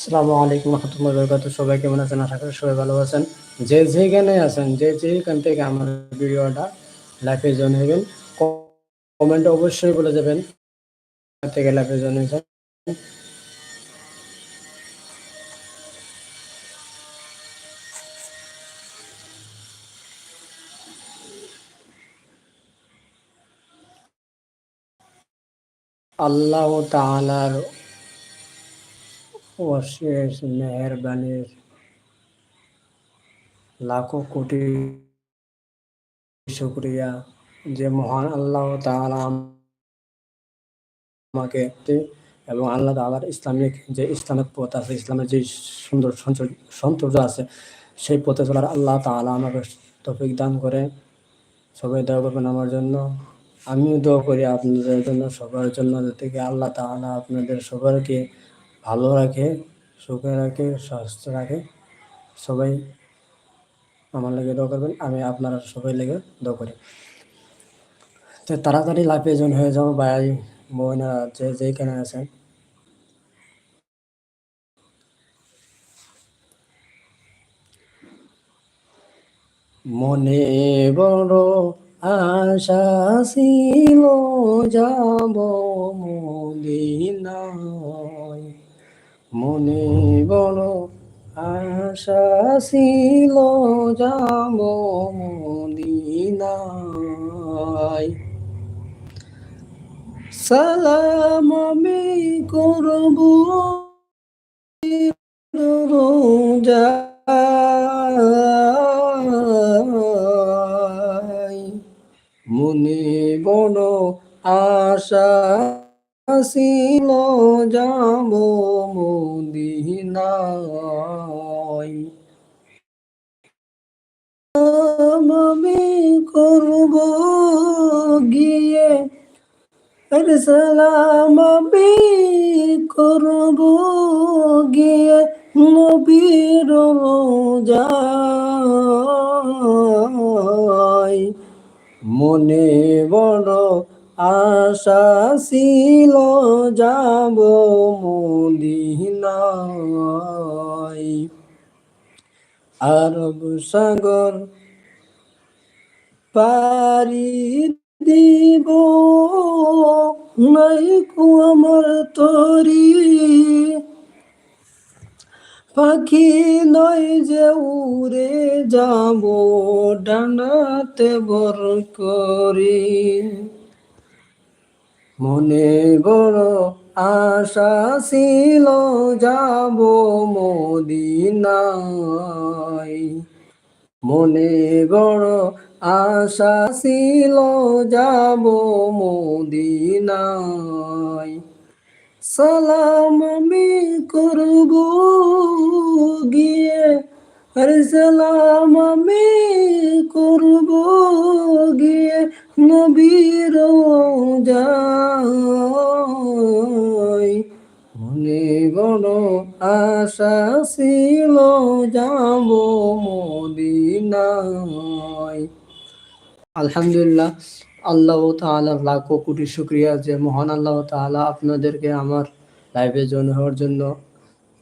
আসসালামু আলাইকুম রহমতুল্লাহ বরকাত সবাই কেমন আছেন? আশা করি সবাই ভালো আছেন। যে যেখানে আছেন, যে যেখান থেকে আমার ভিডিওটা লাইফে জয়েন হবেন কমেন্টে অবশ্যই বলে যাবেন। থেকে লাইফে জয়েন হয়েছেন? আল্লাহ তাআলার অশেষ মেহরবানির লাখো কোটি শুক্রিয়া যে মহান আল্লাহ আমাকে এবং আল্লাহ তাআলার ইসলামিক যে ইসলামিক পথ আছে, ইসলামের যে সুন্দর সৌন্দর্য আছে, সেই পথে চলার আল্লাহ তাআলা আমাকে তৌফিক দান করে। সবাই দোয়া করবেন আমার জন্য। আমিও দোয়া করি আপনাদের জন্য, সবার জন্য থেকে আল্লাহ তাআলা আপনাদের সবাইকে ভালো রাখে, সুখে রাখে স্বাস্থ্য রাখে। সবাই আমার লেগে দোয়া করবেন, আমি আপনারা সবাই লেগে দোয়া করি। তো তাড়াতাড়ি লাইফে জন হয়ে যাও ভাই, বোনেরা যে যেখানে আছেন। মনে বড় আশা ছিল, যাব মদিনায়। মনে বড় আশা যাব মদিনায়। সালাম আমি করব রোজা মনে বড় আশা ছিল যাব মদিনায়। আমি করব গিয়ে সালাম আমি করব গিয়ে নবীর যায় মনে বড় আশা যাব মদিনায়। আরব সাগর পারি দিব নাই আমার তরি। পাখি নয় যে উড়ে যাব, ডানাতে বর করি। মনে বড় আশা ছিল, যাব মদিনায়। মনে বড় আশা ছিল, যাব মদিনায়। সালাম আমি করব গিয়ে, আর সালাম আমি করব গিয়ে নবীর যায় বড় আশা ছিল যাব মদিনায়। আলহামদুলিল্লাহ, আল্লাহ তাআলা লাখো কোটি শুক্রিয়া যে মহান আল্লাহ তাআলা আপনাদেরকে আমার লাইভে জয়েন হওয়ার জন্য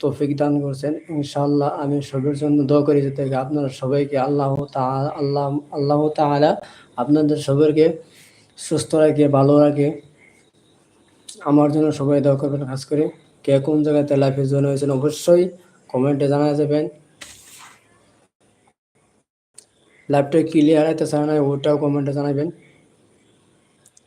তৌফিক দান করছেন। ইনশাআল্লাহ আমি সবার জন্য দোয়া করি যাতে আপনারা সবাইকে আল্লাহ আল্লাহ আল্লাহ তাআলা আপনাদের সবাইকে সুস্থ রাখে, ভালো রাখে। আমার জন্য সবাই দোয়া করবেন, খাস করে কে কোন জায়গাতে লাইফে জয়েন হয়েছেন অবশ্যই কমেন্টে জানা যাবেন। লাইভটা ক্লিয়ার আছে না ওটাও কমেন্টে জানাবেন।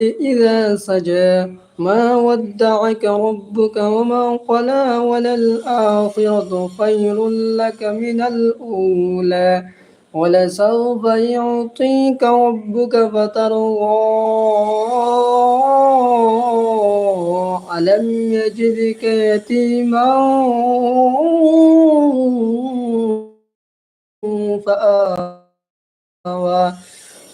إذا سجى ما ودعك ربك وما قلى وللآخرة خير لك من الأولى. ولسوف يعطيك ربك فترضى. ألم يجدك يتيما؟ فآوى.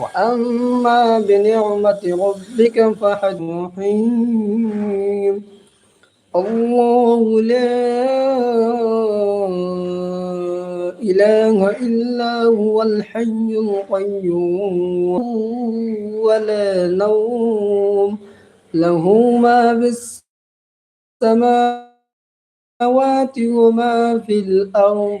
وأما بنعمة ربك فحديث الله لا إله إلا هو الحي القيوم. ولا نوم. له ما في السماوات وما في الأرض.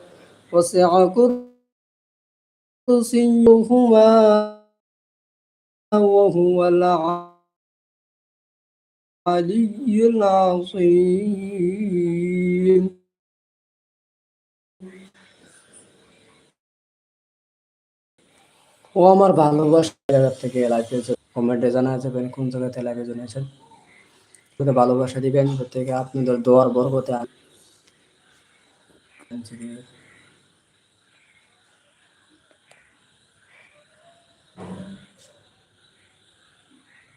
وسع كرسيهما وهو العلي العظيم ও আমার ভালোবাসা জায়গা থেকে লাইফে কমেন্টে জানা যাবেন কোন জায়গাতে লাইভে জানিয়েছেন যদি ভালোবাসা দিবেন প্রত্যেকে আপনাদের দোয়ার বরকতে